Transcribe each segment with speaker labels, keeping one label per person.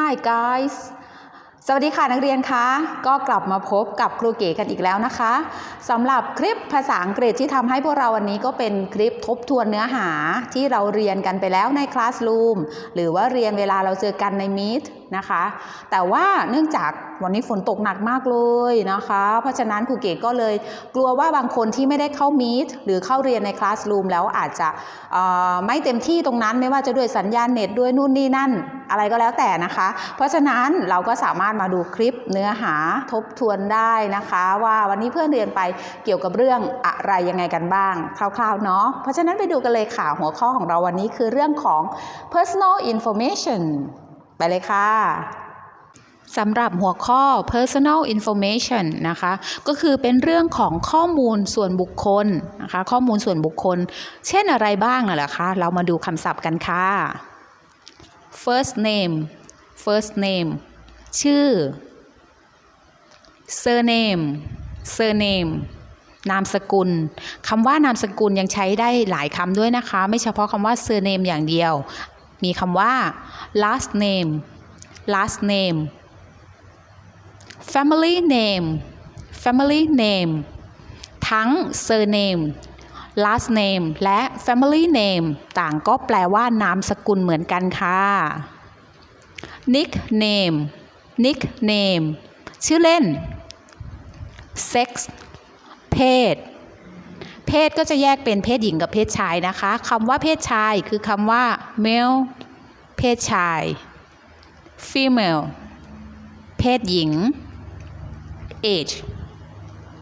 Speaker 1: Hi guys สวัสดีค่ะนักเรียนคะก็กลับมาพบกับครูเก๋กันอีกแล้วนะคะสำหรับคลิปภาษาอังกฤษที่ทำให้พวกเราวันนี้ก็เป็นคลิปทบทวนเนื้อหาที่เราเรียนกันไปแล้วในคลาสรูมหรือว่าเรียนเวลาเราเจอกันในมีต นะคะ แต่ว่าเนื่องจากวันนี้ฝนตกหนักมากเลยนะคะ เพราะฉะนั้นครูเก๋ก็เลยกลัวว่าบางคนที่ไม่ได้เข้ามีตหรือเข้าเรียนในคลาส o ูมแล้วอาจจะไม่เต็มที่ตรงนั้นไม่ว่าจะด้วยสัญญาณเน็ตด้วยนู่นนี่นั่นอะไรก็แล้วแต่นะคะ เพราะฉะนั้นเราก็สามารถมาดูคลิปเนื้อหาทบทวนได้นะคะ ว่าวันนี้เพื่อนเรียนไปเกี่ยวกับเรื่องอะไรยังไงกันบ้าง คร่าวๆเนาะเพราะฉะนั้นไปดูกันเลยค่ะหัวข้อของเราวันนี้คือเรื่องของ personal information ไปเลยค่ะสำหรับหัวข้อ personal information นะคะ ก็คือเป็นเรื่องของข้อมูลส่วนบุคคลนะคะ ข้อมูลส่วนบุคคล เช่นอะไรบ้างน่ะเหรอคะ เรามาดูคำศัพท์กันค่ะ first name first name ชื่อ surname surname นามสกุลคำว่านามสกุลยังใช้ได้หลายคำด้วยนะคะ ไม่เฉพาะคำว่า surname อย่างเดียว มีคำว่า last name last name family name family name ทั้ง surname last name และ family name ต่างก็แปลว่านามสกุลเหมือนกันค่ะ nickname nickname ชื่อเล่น sex เพศ เพศก็จะแยกเป็นเพศหญิงกับเพศชายนะคะคำว่าเพศชายคือคำว่า male เพศชาย female เพศหญิง age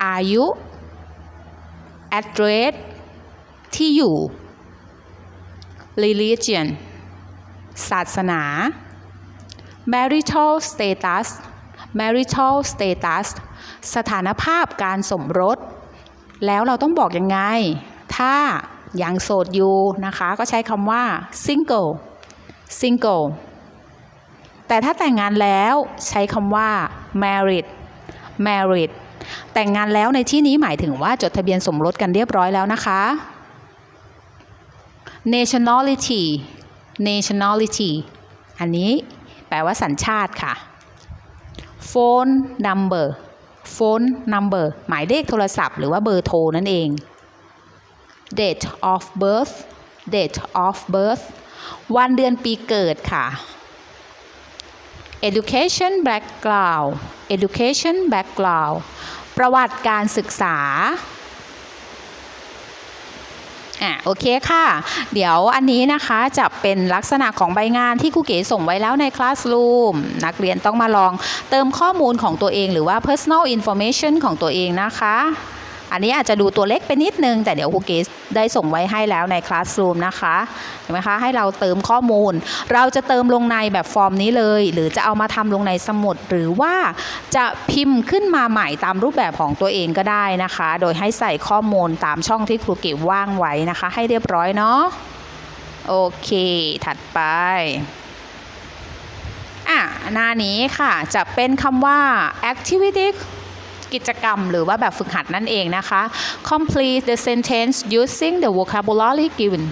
Speaker 1: อายุ address ที่อยู่ religion ศาสนา marital status marital status สถานภาพการสมรส แล้วเราต้องบอกยังไง ถ้ายังโสดอยู่นะคะ ก็ใช้คำว่า single single แต่ถ้าแต่งงานแล้วใช้คำว่า married married แต่งงานแล้วในที่นี้หมายถึงว่าจดทะเบียนสมรสกันเรียบร้อยแล้วนะคะ nationality nationality อันนี้แปลว่าสัญชาติค่ะ phone number phone number หมายเลขโทรศัพท์หรือว่าเบอร์โทรนั่นเอง date of birth date of birth วันเดือนปีเกิดค่ะ education background education background ประวัติการศึกษา อะโอเคค่ะ เดี๋ยวอันนี้นะคะจะเป็นลักษณะของใบงานที่ครูเก๋ส่งไว้แล้วในคลาสรูมนักเรียนต้องมาลองเติมข้อมูลของตัวเองหรือว่า personal information ของตัวเองนะคะ อันนี้อาจจะดูตัวเล็กไปนิดนึง แต่เดี๋ยวครูเก๋ได้ส่งไว้ให้แล้วในคลาส r o ูมนะคะเห็นไหมคะให้เราเติมข้อมูล เราจะเติมลงในแบบฟอร์มนี้เลย หรือจะเอามาทำลงในสมุด หรือว่าจะพิมพ์ขึ้นมาใหม่ตามรูปแบบของตัวเองก็ได้นะคะ โดยให้ใส่ข้อมูลตามช่องที่ครูเก๋ว่างไว้นะคะ ให้เรียบร้อยเนาะโอเค ถัดไปอะหน้านี้ค่ะจะเป็นคำว่า activity กิจกรรม หรือว่าแบบฝึกหัดนั่นเองนะคะ complete the sentence using the vocabulary given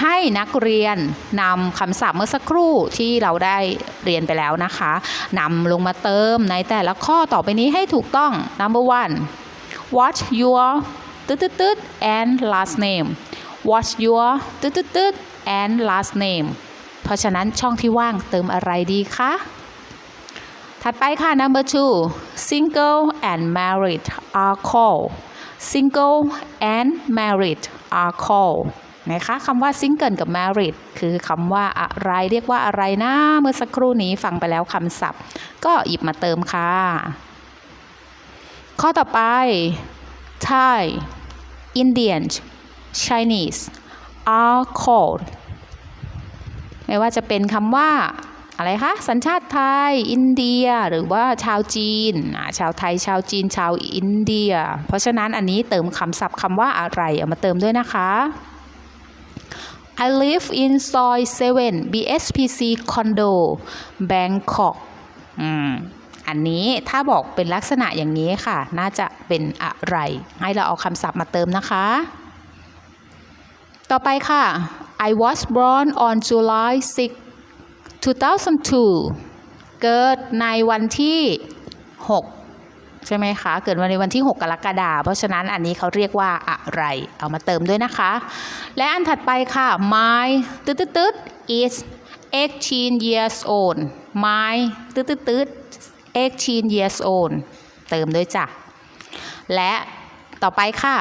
Speaker 1: ให้นักเรียนนำคำศัพท์เมื่อสักครู่ที่เราได้เรียนไปแล้วนะคะนำลงมาเติมในแต่ละข้อต่อไปนี้ให้ถูกต้อง number one what's your ตึ๊ดตึ๊ดตึ๊ด and last name what's your ตึ๊ดตึ๊ดตึ๊ด and last name เพราะฉะนั้นช่องที่ว่างเติมอะไรดีคะ ถัดไปค่ะ number two single and married are called single and married are called นะคะคำว่า single กับ married คือคำว่าอะไรเรียกว่าอะไรนะเมื่อสักครู่นี้ฟังไปแล้วคำศัพท์ ก็หยิบมาเติมค่ะ ข้อต่อไป Thai Indian Chinese are called ไม่ว่าจะเป็นคำว่า อะไรคะสัญชาติไทย อินเดีย หรือว่าชาวจีน ชาวไทย ชาวจีน ชาวอินเดีย เพราะฉะนั้นอันนี้เติมคำศัพท์คำว่าอะไรเอามาเติมด้วยนะคะ I live in Soy 7 BSPC condo Bangkok อันนี้ถ้าบอกเป็นลักษณะอย่างนี้ค่ะ น่าจะเป็นอะไร ให้เราเอาคำศัพท์มาเติมนะคะ ต่อไปค่ะ I was born on July 6 2002 เกิดในวันที่ 6 ใช่ไหมคะ เกิดวันในวันที่ 6 กรกฎาคม เพราะฉะนั้นอันนี้เขาเรียกว่าอะไร เอามาเติมด้วยนะคะ และอันถัดไปค่ะ my ตึ๊ดตึ๊ด is 18 years old my ตึ๊ดตึ๊ดตึ๊ด18 years old เติมด้วยจ้ะ และต่อไปค่ะ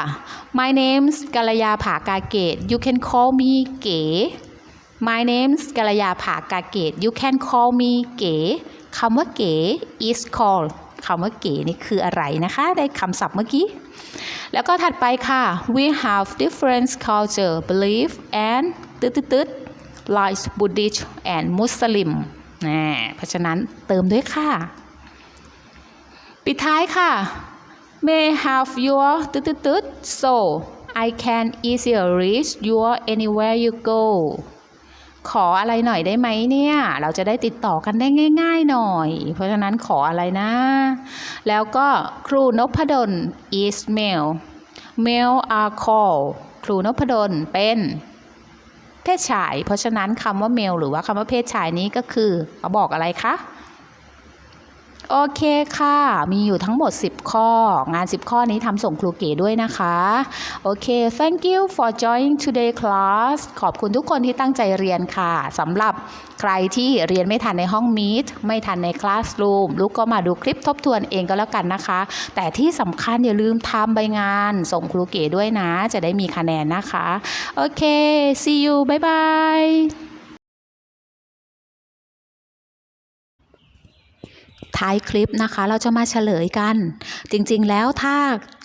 Speaker 1: my name's กัลยาผากาเกต you can call me เก๋ my name's กัลยาผากาเกต you can call me เก๋คำว่าเก๋ is called คำว่าเก๋นี่คืออะไรนะคะ ได้คำศัพท์เมื่อกี้ แล้วก็ถัดไปค่ะ we have different culture belief and ตึ๊ดตึ๊ดตึ๊ด like Buddhist and Muslim นะเพราะฉะนั้นเติมด้วยค่ะ ปิดท้ายค่ะ may have your ตึ๊ดตึ๊ดตึ๊ด so I can easier reach you anywhere you go ขออะไรหน่อยได้ไหมเนี่ย เราจะได้ติดต่อกันได้ง่าย ๆหน่อย เพราะฉะนั้นขออะไรนะ แล้วก็ครูนพดล is male male are called ครูนพดลเป็นเพศชาย เพราะฉะนั้นคำว่า male หรือว่าคำว่าเพศชายนี้ก็คือเขาบอกอะไรคะ โอเคค่ะ มีอยู่ทั้งหมด 10 ข้อ งาน 10 ข้อนี้ทำส่งครูเก๋ด้วยนะคะ โอเค thank you for joining today class ขอบคุณทุกคนที่ตั้งใจเรียนค่ะสำหรับใครที่เรียนไม่ทันในห้อง Meet ไม่ทันใน Classroom ลูกก็มาดูคลิปทบทวนเองก็แล้วกันนะคะ แต่ที่สำคัญอย่าลืมทำใบงานส่งครูเก๋ด้วยนะ จะได้มีคะแนนนะคะ โอเค see you bye bye ท้ายคลิปนะคะ เราจะมาเฉลยกัน จริงๆแล้วถ้า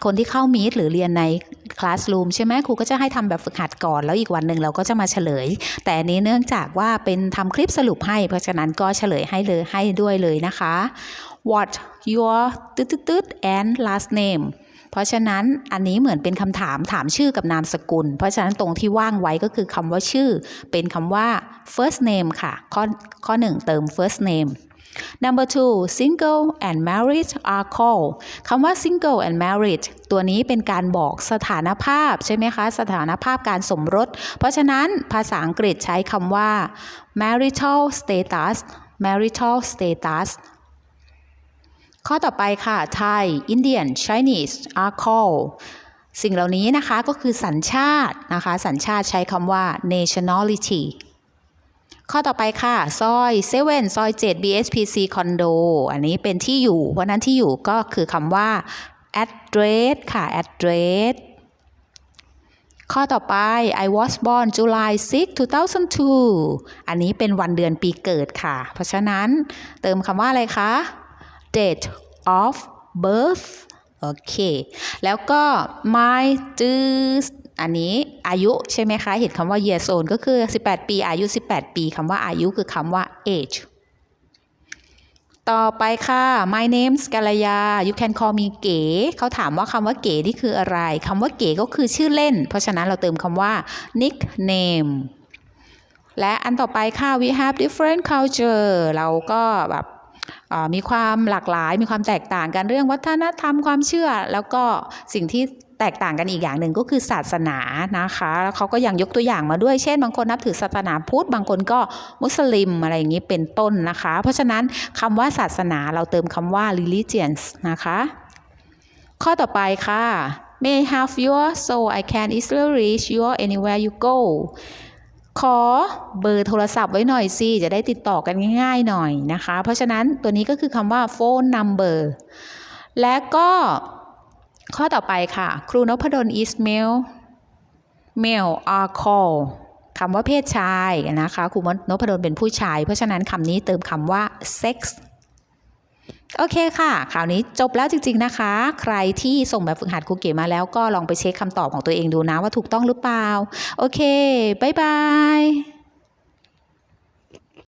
Speaker 1: คนที่เข้ามีดหรือเรียนในคลาส o ูมใช่ไหมครูก็จะให้ทำแบบฝึกหัดก่อน แล้วอีกวันหนึ่งเราก็จะมาเฉลย แต่นี้เนื่องจากว่าเป็นทำคลิปสรุปให้ เพราะฉะนั้นก็เฉลยให้เลยให้ด้วยเลยนะคะ what your ตึ๊ดตึ๊ด and last name เพราะฉะนั้นอันนี้เหมือนเป็นคำถามถามชื่อกับนามสกุล เพราะฉะนั้นตรงที่ว่างไว้ก็คือคำว่าชื่อ เป็นคำว่า first name ค่ะ ข้อข้อหนึ่งเติม first name Number two single and married are called คำว่า single and married ตัวนี้เป็นการบอกสถานภาพใช่ไหมคะ สถานภาพการสมรส เพราะฉะนั้นภาษาอังกฤษใช้คำว่า marital status marital status ข้อต่อไปค่ะ Thai Indian Chinese are called สิ่งเหล่านี้นะคะก็คือสัญชาตินะคะ สัญชาติใช้คำว่า nationality ข้อต่อไปค่ะซอย7ซเว่นซอย 7 BSPC คอนโดอันนี้เป็นที่อยู่ เพราะนั้นที่อยู่ก็คือคำว่า address ค่ะ address ข้อต่อไป I was born July 6 2002 อันนี้เป็นวันเดือนปีเกิดค่ะ เพราะฉะนั้นเติมคำว่าอะไรคะ date of birth โอเค แล้วก็ my จื้ อันนี้อายุใช่ไหมคะ เห็นคำว่า years old ก็คือ 18 ปี อายุ 18 ปีคำว่าอายุคือคำว่า age ต่อไปค่ะ my name's กัลยา you can call me เก๋เขาถามว่าคำว่าเก๋นี่คืออะไรคำว่าเก๋ก็คือชื่อเล่น เพราะฉะนั้นเราเติมคำว่า nickname และอันต่อไปค่ะ we have different culture เราก็แบบมีความหลากหลาย มีความแตกต่างกันเรื่องวัฒนธรรมความเชื่อ แล้วก็สิ่งที่ แตกต่างกันอีกอย่างหนึ่งก็คือศาสนานะคะแล้วเขาก็ยังยกตัวอย่างมาด้วยเช่น บางคนนับถือศาสนาพุทธ บางคนก็มุสลิมอะไรอย่างนี้เป็นต้นนะคะ เพราะฉะนั้นคำว่าศาสนาเราเติมคำว่า religions นะคะ ข้อต่อไปค่ะ may have your so I can easily reach you anywhere you go ขอเบอร์โทรศัพท์ไว้หน่อยสิ จะได้ติดต่อกันง่าย ๆ หน่อยนะคะ เพราะฉะนั้นตัวนี้ก็คือคำว่า phone number และก็ ข้อต่อไปค่ะ ครูนพดล is male male are call คำว่าเพศชายนะคะ ครูนพดลเป็นผู้ชาย เพราะฉะนั้นคำนี้เติมคำว่า sex โอเคค่ะคราวนี้จบแล้วจริง ๆนะคะ ใครที่ส่งแบบฝึกหัดครูเก๋มาแล้วก็ลองไปเช็คคำตอบของตัวเองดูนะว่าถูกต้องหรือเปล่า โอเค บ๊ายบาย